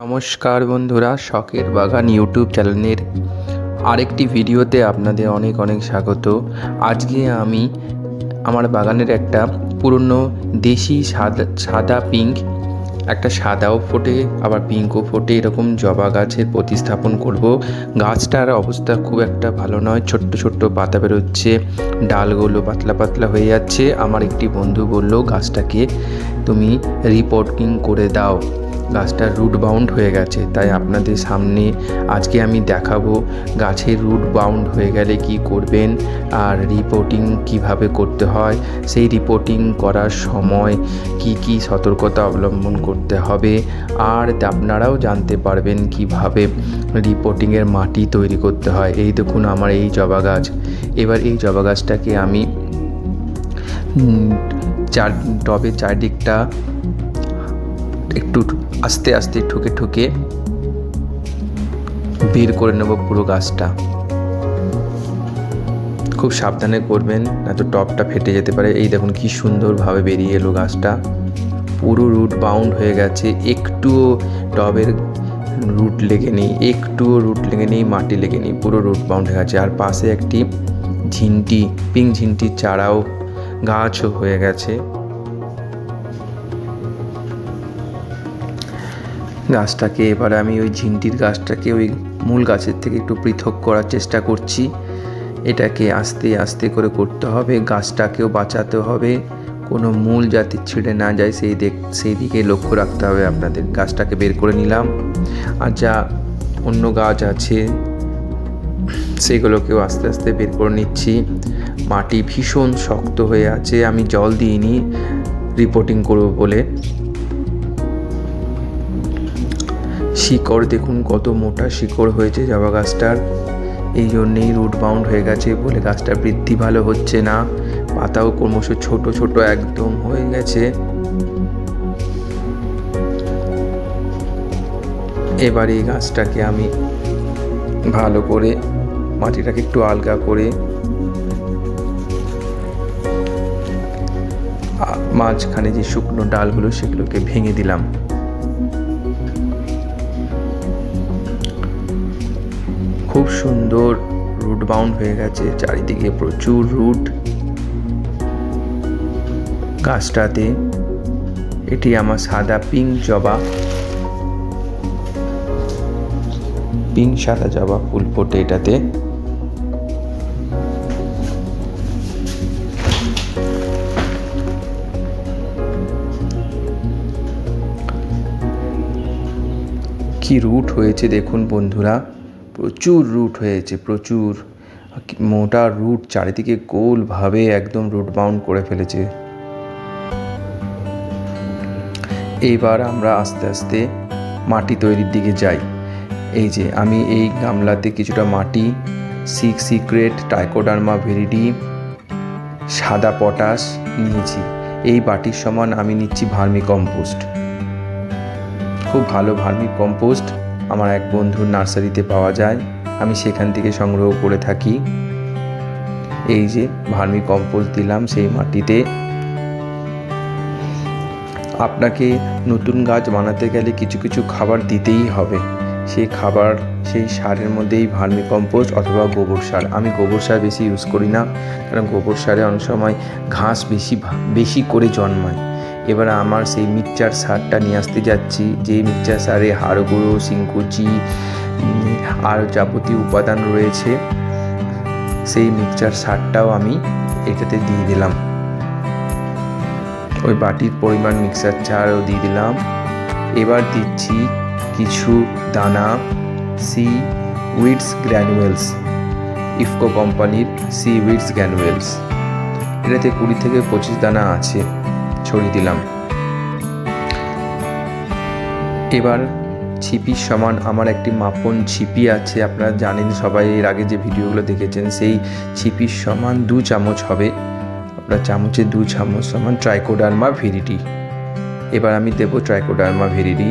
নমস্কার বন্ধুরা, শখের বাগান ইউটিউব চ্যানেলের আরেকটি ভিডিওতে আপনাদের অনেক অনেক স্বাগত। আজকে আমি আমার বাগানের একটা পুরনো দেশি সাদা সাদা পিঙ্ক, একটা সাদাও ফোটে, আবার পিঙ্কও ফোটে, এরকম জবা গাছের প্রতিস্থাপন করব। গাছটার অবস্থা খুব একটা ভালো নয়, ছোট্ট ছোট্ট পাতা বেরোচ্ছে, ডালগুলো পাতলা পাতলা হয়ে যাচ্ছে। আমার একটি বন্ধু বলল, গাছটাকে তুমি রিপোর্টিং করে দাও। গাছটা রুট বাউন্ড হয়ে গেছে। তাই আপনাদের সামনে আজকে আমি দেখাবো গাছের রুট বাউন্ড হয়ে গেলে কি করবেন আর রিপোর্টিং কীভাবে করতে হয়। সেই রিপোর্টিং করার সময় কি কি সতর্কতা অবলম্বন করতে হবে আর আপনারাও জানতে পারবেন কীভাবে রিপোর্টিংয়ের মাটি তৈরি করতে হয়। এই দেখুন আমার এই জবা গাছ। এবার এই জবা গাছটাকে আমি চার টবের চারদিকটা একটু আস্তে আস্তে ঠুকে ঠুকে বের করে নেব পুরো গাছটা। খুব সাবধানে করবেন, না তো টপটা ফেটে যেতে পারে। এই দেখুন কি সুন্দরভাবে বেরিয়ে এলো গাছটা। পুরো রুট বাউন্ড হয়ে গেছে। একটুও টবের রুট লেগে নেই, একটুও রুট লেগে নেই, মাটি লেগে নেই, পুরো রুট বাউন্ড হয়ে গেছে। আর পাশে একটি ঝিনটি, পিঙ্ক ঝিন্টির চারাও গাছও হয়ে গেছে। গাছটাকে, এবারে আমি ওই ঝিনটির গাছটাকে ওই মূল গাছের থেকে একটু পৃথক করার চেষ্টা করছি। এটাকে আস্তে আস্তে করে করতে হবে, গাছটাকেও বাঁচাতে হবে। কোনো মূল যাতে ছিঁড়ে না যায়, সেই দিক সেই দিকে লক্ষ্য রাখতে হবে আপনাদের। গাছটাকে বের করে নিলাম। আর যা অন্য গাছ আছে, সেগুলোকেও আস্তে আস্তে বের করে নিচ্ছি। মাটি ভীষণ শক্ত হয়ে আছে, আমি জল দিইনি রিপোর্টিং করব বলে। শিকড়, দেখুন কত মোটা শিকড় হয়েছে জবা গাছটার। এই জন্যেই রুট বাউন্ড হয়ে গেছে বলে গাছটার বৃদ্ধি ভালো হচ্ছে না। পাতাও ক্রমশ ছোট ছোট একদম হয়ে গেছে। এবার এই গাছটাকে আমি ভালো করে মাটিটাকে একটু আলগা করে মাঝখানে যে শুকনো ডালগুলো সেগুলোকে ভেঙে দিলাম। খুব সুন্দর রুট বাউন্ড হয়ে গেছে, চারিদিকে প্রচুর রুট গাছটাতে এটি আমার সাদা পিঙ্ক জবা। পিঙ্ক সাদা জবা ফুল ফোটে এটাতে। কি রুট হয়েছে দেখুন বন্ধুরা। প্রচুর রুট হয়েছে, প্রচুর। মোটা রুট চারিদিকে গোলভাবে একদম রুট বাউন্ড করে ফেলেছে। এইবার আমরা আস্তে আস্তে মাটি তৈরির দিকে যাই। এই যে আমি এই গামলাতে কিছুটা মাটি সিক সিক্রেট টাইকোডার্মা ভেরিডি সাদা পটাশ নিয়েছি। এই বাটির সমান আমি নিচ্ছি ভার্মি কম্পোস্ট। খুব ভালো ভার্মি কম্পোস্ট। আমার এক বন্ধুর নার্সারিতে পাওয়া যায়। আমি সেখান থেকে সংগ্রহ করে থাকি। এই যে ভার্মি কম্পোস্ট দিলাম সেই মাটিতে। আপনাকে নতুন গাছ বানাতে গেলে কিছু কিছু খাবার দিতেই হবে। সেই খাবার, সেই সারের মধ্যেই ভার্মি কম্পোস্ট অথবা গোবর সার। আমি গোবর সার বেশি ইউজ করি না, কারণ গোবর সারে অনেক সময় ঘাস বেশি বেশি করে জন্মায়। এবার আমার সেই মিক্সচার সারটা নিয়ে আসতে যাচ্ছি। যে মিক্সচার সারে হাড় গুঁড়ো আর যাবতীয় উপাদান রয়েছে, সেই মিক্সচার সারটাও আমি এটাতে দিয়ে দিলাম। ওই বাটির পরিমাণ মিক্সার চারও দিয়ে দিলাম। এবার দিচ্ছি কিছু দানা, সি উইডস গ্র্যানুয়েলস, ইফকো কোম্পানির সি উইডস গ্র্যানুয়েলস। এটাতে কুড়ি থেকে পঁচিশ দানা আছে। ছড়িয়ে দিলাম। এবার ছিপির সমান আমার একটি মাপন ছিপি আছে, আপনারা জানেন, সবাই এর আগে যে ভিডিওগুলো দেখেছেন, সেই ছিপির সমান দু চামচ হবে। আপনার চামচে দু চামচ সমান ট্রাইকোডার্মা ভেরিটি। এবার আমি দেব ট্রাইকোডার্মা ভেরিটি,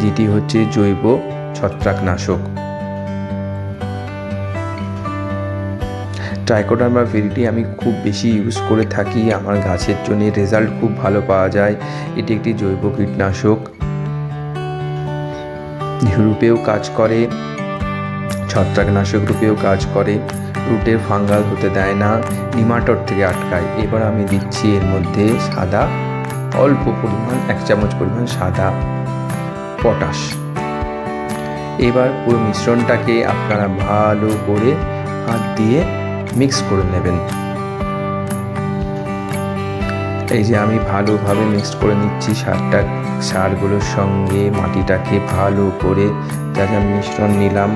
যেটি হচ্ছে জৈব ছত্রাকনাশক। ট্রাইকোডার্মা ভেরিটি আমি খুব বেশি ইউজ করে থাকি। আমার গাছের জন্য রেজাল্ট খুব ভালো পাওয়া যায়। এটি একটি জৈব কীটনাশক। রূপেও কাজ করে। ছত্রাকনাশক রূপেও কাজ করে। রুটের ফাঙ্গাল হতে দেয় না। নিমাটর থেকে আটকায়। এবার আমি দিচ্ছি এর মধ্যে সাদা, অল্প পরিমাণ, এক চামচ পরিমাণ সাদা পটাশ। এবার পুরো মিশ্রণটাকে আপনারা ভালো করে হাত দিয়ে মিক্স করে নেবেন। এই যে আমি ভালোভাবে মিক্স করে নিচ্ছি সারটা, সারগুলোর সঙ্গে মাটিটাকে ভালো করে যা যা মিশ্রণ নিলাম,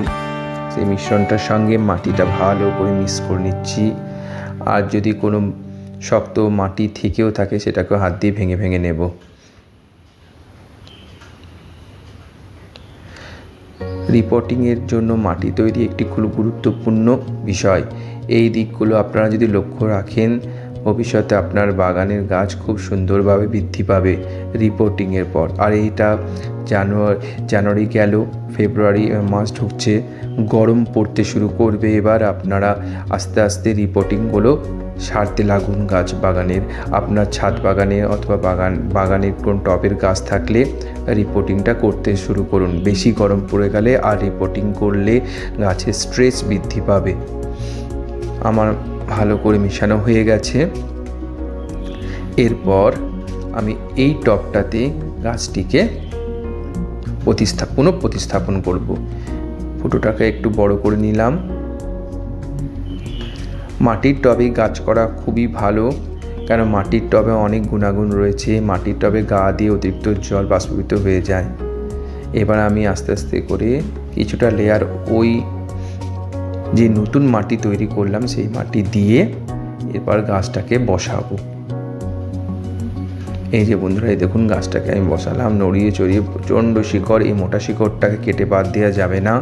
সেই মিশ্রণটার সঙ্গে মাটিটা ভালো করে মিক্স করে নিচ্ছি। আর যদি কোনো শক্ত মাটি থেকেও থাকে সেটাকে হাত দিয়ে ভেঙে ভেঙে নেব। রিপোর্টিংয়ের জন্য মাটি তৈরি একটি খুব গুরুত্বপূর্ণ বিষয়। এই দিকগুলো আপনারা যদি লক্ষ্য রাখেন, ভবিষ্যতে আপনার বাগানের গাছ খুব সুন্দরভাবে বৃদ্ধি পাবে রিপোর্টিংয়ের পর। আর এইটা জানুয়ারি জানুয়ারি গেল, ফেব্রুয়ারি মাস ঢুকছে, গরম পড়তে শুরু করবে এবার আপনারা আস্তে আস্তে রিপোর্টিংগুলো সারতে লাগুন গাছ বাগানের। আপনার ছাদ বাগানে অথবা বাগান, বাগানের কোন টবের গাছ থাকলে রিপোর্টিংটা করতে শুরু করুন। বেশি গরম পড়ে গেলে আর রিপোর্টিং করলে গাছের স্ট্রেস বৃদ্ধি পাবে। আমার ভালো করে মেশানো হয়ে গেছে। এরপর আমি এই টবটাতে গাছটিকে প্রতিস্থা পুনঃ প্রতিস্থাপন করব। ফুটোটাকে একটু বড় করে নিলাম। মাটির টবে গাছ করা খুবই ভালো কারণ মাটির টবে অনেক গুণাগুণ রয়েছে। মাটির টবে গা দিয়ে অতিরিক্ত জল বাষ্পীভূত হয়ে যায়। এবার আমি আস্তে আস্তে করে কিছুটা লেয়ার ওই যে নতুন মাটি তৈরি করলাম, সেই মাটি দিয়ে এরপর গাছটাকে বসাবো। এই যে বন্ধুরা, এই দেখুন গাছটাকে আমি বসালাম। নড়িয়ে চড়িয়ে প্রচণ্ড শিকড়, এই মোটা শিকড়টাকে কেটে বাদ দেওয়া যাবে না।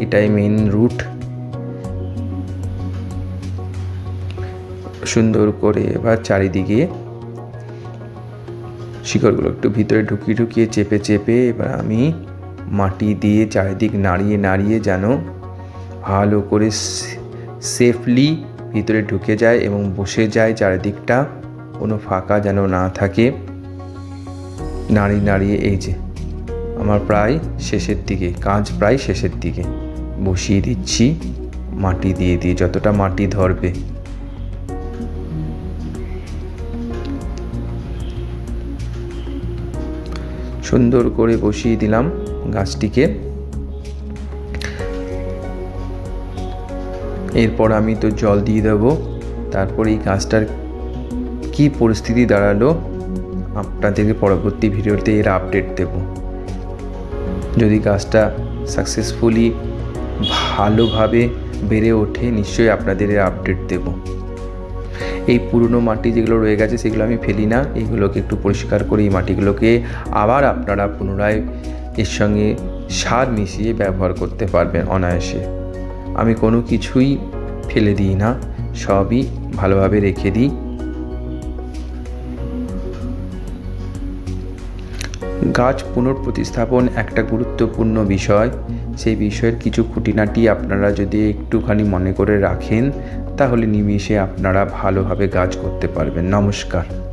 এটাই মেন রুট সুন্দর করে এবার চারিদিকে শিকড়গুলো একটু ভিতরে ঢুকিয়ে ঢুকিয়ে চেপে চেপে এবার আমি মাটি দিয়ে চারিদিক নাড়িয়ে নাড়িয়ে যেন ভালো করে সেফলি ভিতরে ঢুকে যায় এবং বসে যায় চারিদিকটা। কোনো ফাঁকা যেন না থাকে। নাড়িয়ে নাড়িয়ে এই যে, আমার প্রায় শেষের দিকে, কাজ প্রায় শেষের দিকে। বসিয়ে দিচ্ছি, মাটি দিয়ে দিয়ে, যতটা মাটি ধরবে। সুন্দর করে বসিয়ে দিলাম গাছটিকে। এরপর আমি তো জল দিয়ে দেবো। তারপর এই গাছটার কী পরিস্থিতি দাঁড়াল, আপনাদেরকে পরবর্তী ভিডিওতে এর আপডেট দেব। যদি গাছটা সাকসেসফুলি ভালোভাবে বেড়ে ওঠে, নিশ্চয়ই আপনাদের এর আপডেট দেব। এই পুরনো মাটি যেগুলো রয়ে গেছে, সেগুলো আমি ফেলি না। এইগুলোকে একটু পরিষ্কার করে এই মাটিগুলোকে আবার আপনারা পুনরায় এর সঙ্গে সার মিশিয়ে ব্যবহার করতে পারবেন অনায়াসে। আমি কোনো কিছুই ফেলে দিই না, সবই ভালোভাবে রেখে দিই। গাছ পুনঃপ্রতিস্থাপন একটা গুরুত্বপূর্ণ বিষয়। সেই বিষয়ের কিছু খুঁটিনাটি আপনারা যদি একটুখানি মনে করে রাখেন, তাহলে নিমিষে আপনারা ভালোভাবে গাছ করতে পারবেন। নমস্কার।